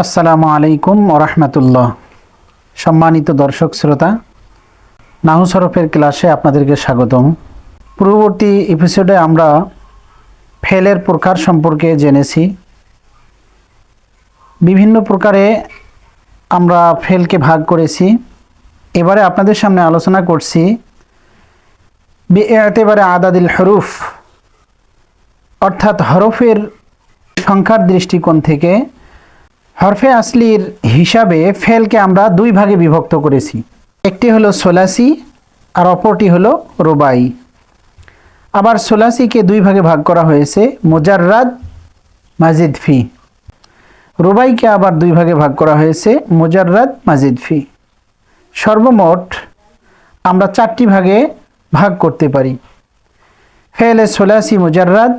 আসসালামু আলাইকুম ওরহমতুল্লাহ সম্মানিত দর্শক শ্রোতা, নাহু সরফের ক্লাসে আপনাদেরকে স্বাগতম। পূর্ববর্তী এপিসোডে আমরা ফেলের প্রকার সম্পর্কে জেনেছি। বিভিন্ন প্রকারে আমরা ফেলকে ভাগ করেছি। এবারে আপনাদের সামনে আলোচনা করছি এতেবারে আদাদিল হরুফ, অর্থাৎ হরফের সংখ্যার দৃষ্টিকোণ থেকে হরফে আসলির হিসাবে ফেলকে আমরা দুই ভাগে বিভক্ত করেছি। একটি হলো সোলাসি আর অপরটি হলো রোবাই। আবার সোলাসিকে দুই ভাগে ভাগ করা হয়েছে, মোজাররাদ, মাজিদ ফি। রুবাইকে আবার দুই ভাগে ভাগ করা হয়েছে, মোজাররাদ, মাজিদ ফি। সর্বমোট আমরা চারটি ভাগে ভাগ করতে পারি। ফেলে সোলাসি, মুজাররাদ,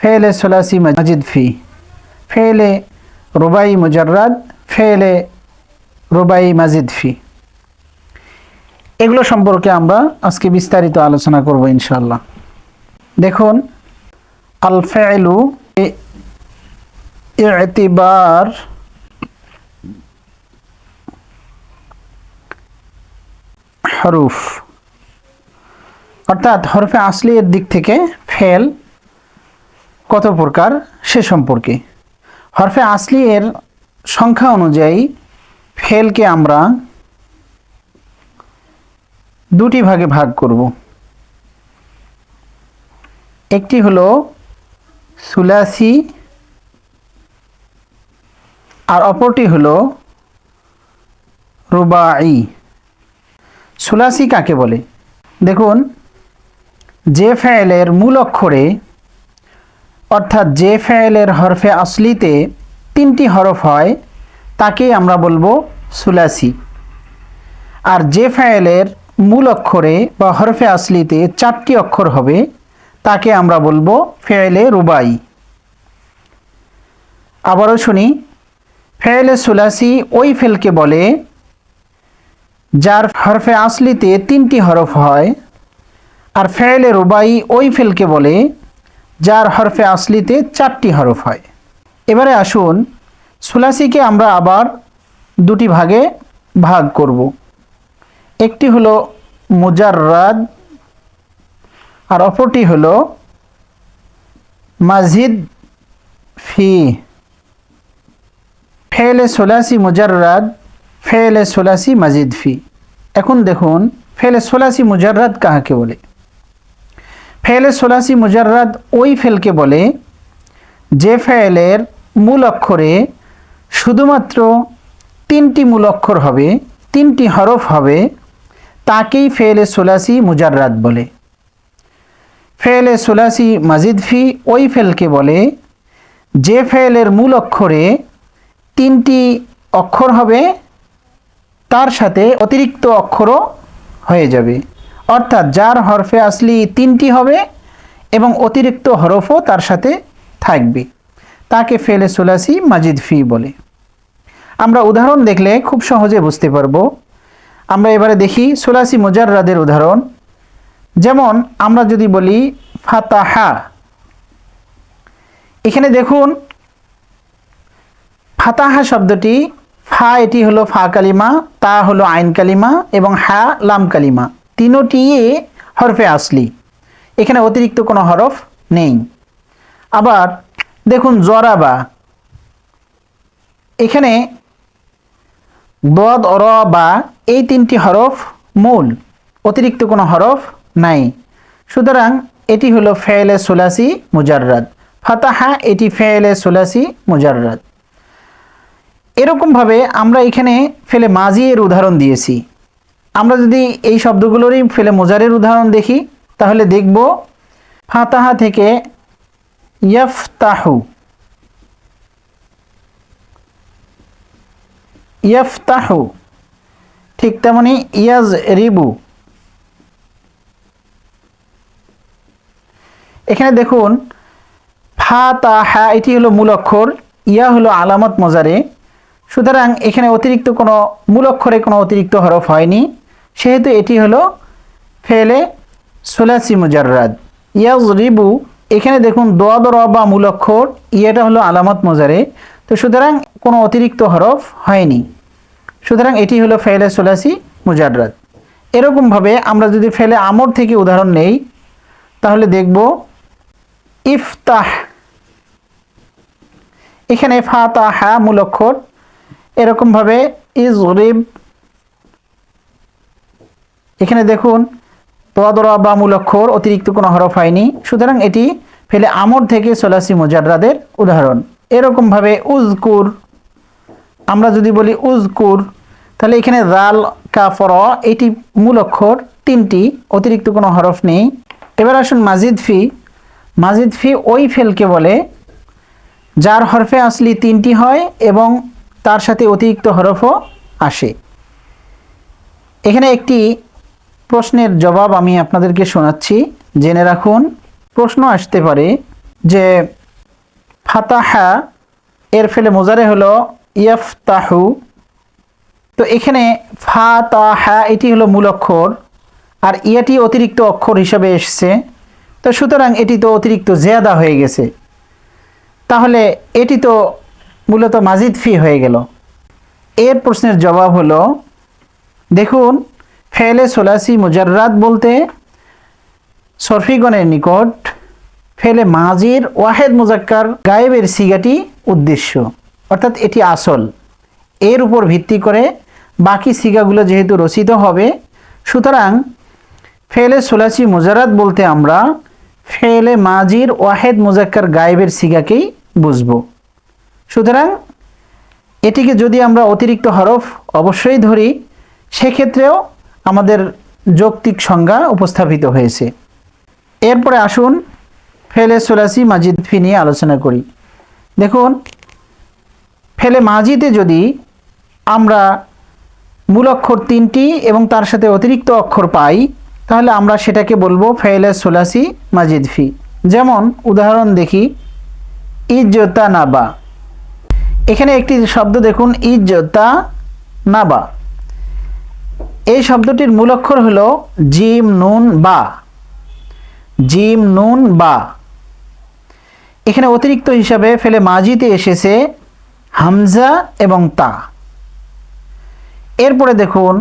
ফেলে সোলাসি, মাজিদ ফি। ফেলে রুবাই মুজাররাদ, ফেলে রুবাই মাজিদ ফি। এগুলো সম্পর্কে আমরা আজকে বিস্তারিত আলোচনা করব ইনশাল্লাহ দেখুন আল ফেলু এতিবার হরুফ। অর্থাৎ হরফে আসলি এর দিক থেকে ফেল কত প্রকার সে সম্পর্কে। হরফে আসলি এর সংখ্যা অনুযায়ী ফেলকে আমরা দুটি ভাগে ভাগ করব। একটি হলো সুলাসি, আর অপরটি হলো রুবাই। সুলাসি কাকে বলে? দেখুন, যে ফেলের মূল অক্ষরে অর্থাৎ যে ফেলের হরফে আসলিতে তিনটি হরফ হয়, তাকেই আমরা বলব সুলাসি। আর যে ফেলের মূল অক্ষরে বা হরফে আসলিতে চারটি অক্ষর হবে, তাকে আমরা বলব ফেলে রুবাই। আবারও শুনি ফেলে সুলাসি ওই ফেলকে বলে, যার হরফে আসলিতে তিনটি হরফ হয়, আর ফেলে রুবাই ওই ফেলকে বলে যার হরফে আসলিতে চারটি হরফ হয়। এবারে আসুন সুলাসিকে আমরা আবার দুটি ভাগে ভাগ করব। একটি হলো মুজাররাদ আর অপরটি হলো মাজিদ ফি। ফেলে সোলাসি মুজাররাদ, ফেলে সোলাসি মাজিদ ফি। এখন দেখুন ফেলে সোলাসি মুজাররাদ কাহাকে বলে? ফেলে সোলাসি মুজাররাদ ওই ফেলকে বলে যে ফেলের মূল অক্ষরে শুধুমাত্র তিনটি মূল অক্ষর হবে, তিনটি হরফ হবে, তাকেই ফেলে সোলাসি মুজাররাদ বলে। ফেলে সোলাসি মাজিদ ফি ওই ফেলকে বলে যে ফেলের মূল অক্ষরে তিনটি অক্ষর হবে, তার সাথে অতিরিক্ত অক্ষরও হয়ে যাবে। অর্থাৎ যার হরফে আসলি তিনটি হবে এবং অতিরিক্ত হরফও তার সাথে থাকবে। তাকে ফেলে সোলাসি মাজিদ ফি বলে। আমরা উদাহরণ দেখলে খুব সহজে বুঝতে পারব। আমরা এবারে দেখি সোলাসি মুজাররাদের উদাহরণ। যেমন আমরা যদি বলি ফাতাহা। এখানে দেখুন, ফাতাহা শব্দটি ফা এটি হলো ফা কালিমা, তা হলো আইন কালিমা এবং হা লাম কালিমা। তিনোটি হরফে আসলি। এখানে অতিরিক্ত কোনো হরফ নেই। আবার দেখুন জরাবা এখানে দদ অর বা এই তিনটি হরফ মূল। অতিরিক্ত কোনো হরফ নাই। সুতরাং এটি হলো ফেলে সোলাসি মুজাররাদ। ফাতাহা, এটি ফেলে সোলাসি মুজাররাদ। এরকমভাবে আমরা এখানে ফেলে মাজি এর উদাহরণ দিয়েছি। আমরা যদি এই শব্দগুলোরই ফেলে মোজারের উদাহরণ দেখি, তাহলে দেখব ফাতাহা থেকে ইয়াফতাহু। ইয়াফতাহু। ঠিক তেমনি ইয়াজ রিবু এখানে দেখুন ফা তা হা এটি হলো মূল অক্ষর, ইয়া হলো আলামত মজারে। সুতরাং এখানে অতিরিক্ত কোনো মূল অক্ষরে কোনো অতিরিক্ত হরফ হয়নি। সেহেতু এটি হলো ফেলে সোলাসি মুজাররাদ। ইয়াজ রিবু এখানে দেখুন দোয়াদ র বা মূল অক্ষর ইয়েটা হলো আলামত মজারে। তো সুতরাং কোনো অতিরিক্ত হরফ হয়নি। সুতরাং এটি হলো ফেলে সোলাসি মুজাররাদ। এরকমভাবে আমরা যদি ফেলে আমর থেকে উদাহরণ নেই, তাহলে দেখব ইফতাহ। এখানে ফাতা হা মূল অক্ষর এরকমভাবে ইজরিব এখানে দেখুন তদরা বা মূল অক্ষর অতিরিক্ত কোনো হরফ হয়নি। সুতরাং এটি ফেলে আমর থেকে সোলাসি মুজাররাদের উদাহরণ। এরকমভাবে উজকুর আমরা যদি বলি উজকুর তাহলে এখানে রাল কাফর এটি মূল অক্ষর তিনটি, অতিরিক্ত কোনো হরফ নেই। এবার আসুন মাজিদ ফি। মাজিদ ফি ওই ফেলকে বলে, যার হরফে আসলি তিনটি হয় এবং তার সাথে অতিরিক্ত হরফও আসে। এখানে একটি প্রশ্নের জবাব আমি আপনাদেরকে শোনাচ্ছি। জেনে রাখুন, প্রশ্ন আসতে পারে যে, ফাতাহা এর ফেলে মোজারে হলো ইয়াফতাহু। তো এখানে ফা তা ফাতাহা এটি হলো মূল অক্ষর, আর ইয়াটি অতিরিক্ত অক্ষর হিসাবে এসছে। তো সুতরাং এটি তো অতিরিক্ত জেয়াদা হয়ে গেছে। তাহলে এটি তো মূলত মাজিদ ফি হয়ে গেল। এর প্রশ্নের জবাব হলো, দেখুন ফেলে সোলাসি মুজাররাত বলতে সরফিগণের নিকট ফেলে মাজির ওয়াহেদ মুজাক্কার গায়েবের সিগাটি উদ্দেশ্য। অর্থাৎ এটি আসল। এর উপর ভিত্তি করে বাকি সিগাগুলো যেহেতু রচিত হবে, সুতরাং ফেলে সোলাসি মুজারাত বলতে আমরা ফেলে মাজির ওয়াহেদ মুজাক্কার গায়েবের সিগাকেই বুঝব। সুতরাং এটিকে যদি আমরা অতিরিক্ত হরফ অবশ্যই ধরি, সেক্ষেত্রেও আমাদের যৌক্তিক সংজ্ঞা উপস্থাপিত হয়েছে। এরপরে আসুন ফেলে সোলাসি মাজিদ ফি নিয়ে আলোচনা করি। দেখুন, ফেলে মাজিদে যদি আমরা মূল অক্ষর তিনটি এবং তার সাথে অতিরিক্ত অক্ষর পাই, তাহলে আমরা সেটাকে বলব ফেলে সোলাসি মাজিদ ফি। যেমন, উদাহরণ দেখি ইজ্জতা নাবা এখানে একটি শব্দ দেখুন ইজ্জতা নাবা এই শব্দটির মূল অক্ষর হল জিম, নুন, বা। জিম, নুন, বা। এখানে অতিরিক্ত হিসাবে ফেলে মাজিতে এসেছে হামজা এবং তা। এরপরে দেখুন,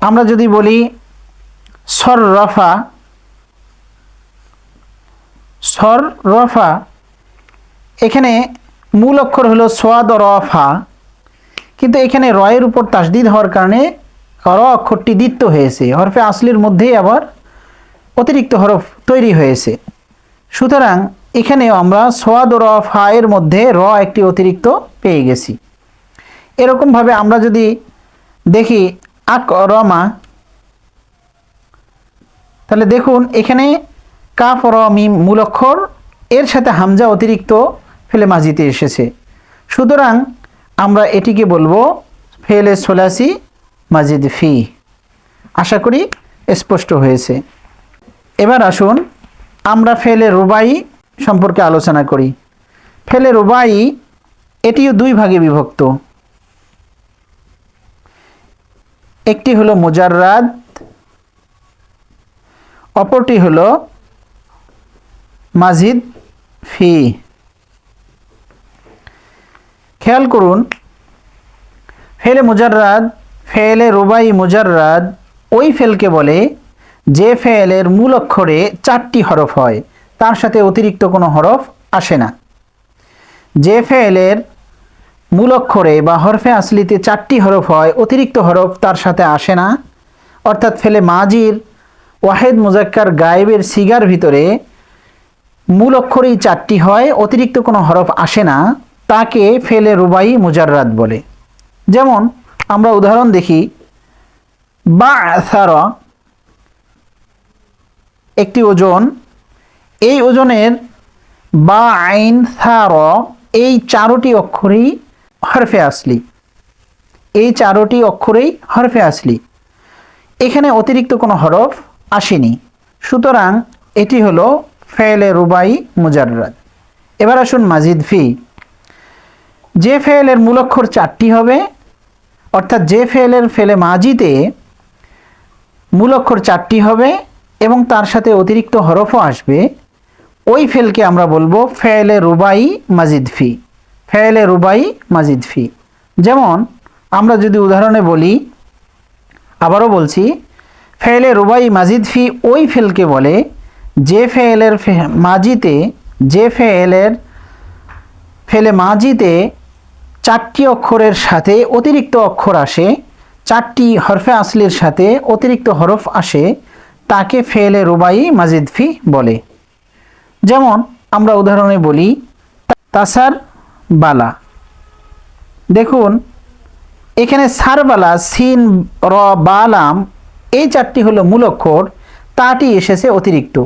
আমরা যদি বলি সর রফা সর রফা এখানে মূল অক্ষর হলো সোয়াদ রফা, কিন্তু এখানে রয়ের উপর তাসদিদ হওয়ার কারণে র অক্ষরটি দ্বিত্ব হয়েছে, হরফে আসলির মধ্যেই আবার অতিরিক্ত হরফ তৈরি হয়েছে। সুতরাং এখানেও আমরা সোয়াদ র, ফা এর মধ্যে র একটি অতিরিক্ত পেয়ে গেছি। এরকমভাবে আমরা যদি দেখি আক রমা তাহলে দেখুন এখানে কাফ, র, মিম মূল অক্ষর, এর সাথে হামজা অতিরিক্ত ফেলে মাজিতে এসেছে। সুতরাং আমরা এটিকে বলব ফেলে সোলাসি মাজিদ ফি। আশা করি স্পষ্ট হয়েছে। এবার আসুন আমরা ফেলে রুবাই সম্পর্কে আলোচনা করি। ফেলে রুবাই, এটিও দুই ভাগে বিভক্ত। একটি হলো মুজাররাদ, অপরটি হলো মাজিদ ফি। খেয়াল করুন, ফেলে মুজাররাদ ফেলে রুবাই মুজাররাদ ওই ফেলকে বলে, যে ফেলের মূল অক্ষরে চারটি হরফ হয়, তার সাথে অতিরিক্ত কোনো হরফ আসে না। যে ফেলের মূল অক্ষরে বা হরফে আসলিতে চারটি হরফ হয়, অতিরিক্ত হরফ তার সাথে আসে না। অর্থাৎ ফেলে মাজির ওয়াহেদ মুজাক্কার গায়েবের সিগার ভিতরে মূল অক্ষরেই চারটি হয়, অতিরিক্ত কোনো হরফ আসে না, তাকে ফেলে রুবাই মুজাররাদ বলে। যেমন আমরা উদাহরণ দেখি। বা একটি ওজন। এই ওজনের বা আইন সার, এই চারোটি অক্ষরেই হরফে আসলি। এই চারোটি অক্ষরেই হরফে আসলি। এখানে অতিরিক্ত কোনো হরফ আসেনি। সুতরাং এটি হলো ফেলে রুবাই মুজাররাদ। এবার আসুন মাজিদ ফি। যে ফেলের মূলক্ষর চারটি হবে অর্থাৎ যে ফেলের ফেলে মাজিতে মূলক্ষর চারটি হবে এবং তার সাথে অতিরিক্ত হরফও আসবে। ওই ফেলকে আমরা বলব ফেলে রুবাই মাজিদ ফি, ফেলে রুবাই মাজিদ ফি। যেমন আমরা যদি উদাহরণে বলি, আবারও বলছি, ফেলে রুবাই মাজিদ ফি ওই ফেলকে বলে, যে ফেলের মাজিতে যে ফেলের ফেলে মাজিতে চারটি অক্ষরের সাথে অতিরিক্ত অক্ষর আসে, চারটি হরফে আসলির সাথে অতিরিক্ত হরফ আসে, তাকে ফেলে রুবাই মাজিদ ফি বলে। যেমন, আমরা উদাহরণে বলি, তাসার বালা। দেখুন, এখানে সারবালা সিন, র বালাম এই চারটি হলো মূল অক্ষর, তাটি এসেছে অতিরিক্ত।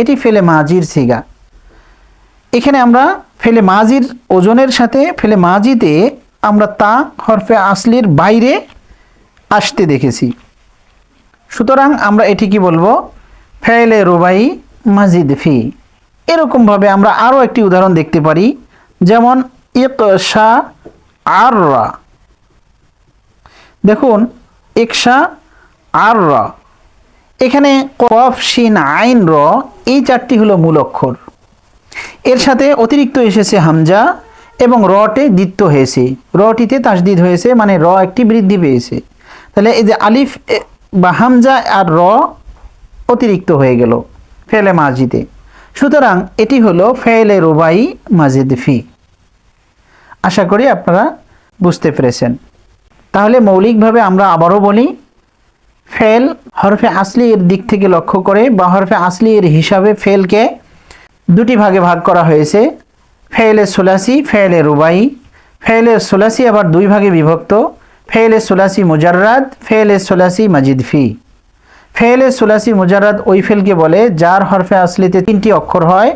এটি ফেলে মাজির সিগা। এখানে আমরা ফেলে মাজির ওজনের সাথে ফেলে মাজিতে আমরা তা হরফে আসলির বাইরে আসতে দেখেছি। সুতরাং আমরা এটি কি বলব? ফেলে রুবাই মাজিদ ফি। এরকমভাবে আমরা আরও একটি উদাহরণ দেখতে পারি, যেমন ইকশা আর দেখুন, ইকশা আর এখানে কফ, শিন, আইন, র এই চারটি হলো মূল অক্ষর। এর সাথে অতিরিক্ত এসেছে হামজা এবং রটে দ্বিত্ব হয়েছে। রটিতে তাসদিদ হয়েছে মানে র একটি বৃদ্ধি পেয়েছে। তাহলে এই যে আলিফ বা হামজা আর র অতিরিক্ত হয়ে গেল ফেলে মাজিদে। সুতরাং এটি হলো ফেলে রুবাই মাজিদ ফি। আশা করি আপনারা বুঝতে পেরেছেন। তাহলে মৌলিকভাবে আমরা আবারও বলি, ফেল হরফে আসলি এর দিক থেকে লক্ষ্য করে বা হরফে আসলি এর হিসাবে ফেলকে দুটি ভাগে ভাগ করা হয়েছে। ফেলে সোলাসি ফেলে রুবাই। ফেলে সোলাসি আবার দুই ভাগে বিভক্ত। ফেলে সোলাসি মুজাররাদ ফেলে সোলাসি মাজিদ ফি। ফেলে সোলাসি মুজাররাদ ওই ফেলকে বলে, যার হরফে আসলিতে তিনটি অক্ষর হয়,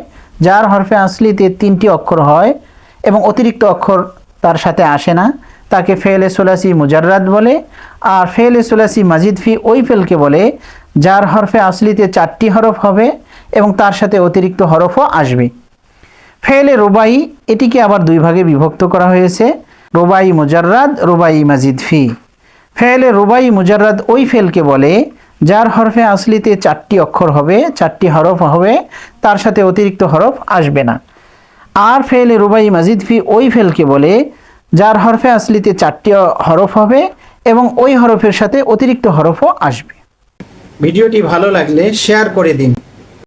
যার হরফে আসলিতে তিনটি অক্ষর হয় এবং অতিরিক্ত অক্ষর তার সাথে আসে না, তাকে ফেলে সোলাসি মুজাররাদ বলে। আর ফেলে সোলাসি মাজিদ ফি ওই ফেলকে বলে, যার হরফে আসলিতে চারটি হরফ হবে এবং তার সাথে অতিরিক্ত হরফও আসবে। ফেলে রোবাই, এটিকে আবার দুই ভাগে বিভক্ত করা হয়েছে। রোবাই মুজাররাদ, রোবাই মাজিদ ফি। ফেলে রোবাই মুজাররাদ ওই ফেলকে বলে, যার হরফে আসলিতে চারটি অক্ষর হবে, চারটি হরফ হবে, তার সাথে অতিরিক্ত হরফ আসবে না। আর ফেলে রুবাই মাজিদ ফি ওই ফেলকে বলে, যার হরফে আসলিতে চারটি হরফ হবে এবং ওই হরফের সাথে অতিরিক্ত হরফও আসবে। ভিডিওটি ভালো লাগলে শেয়ার করে দিন।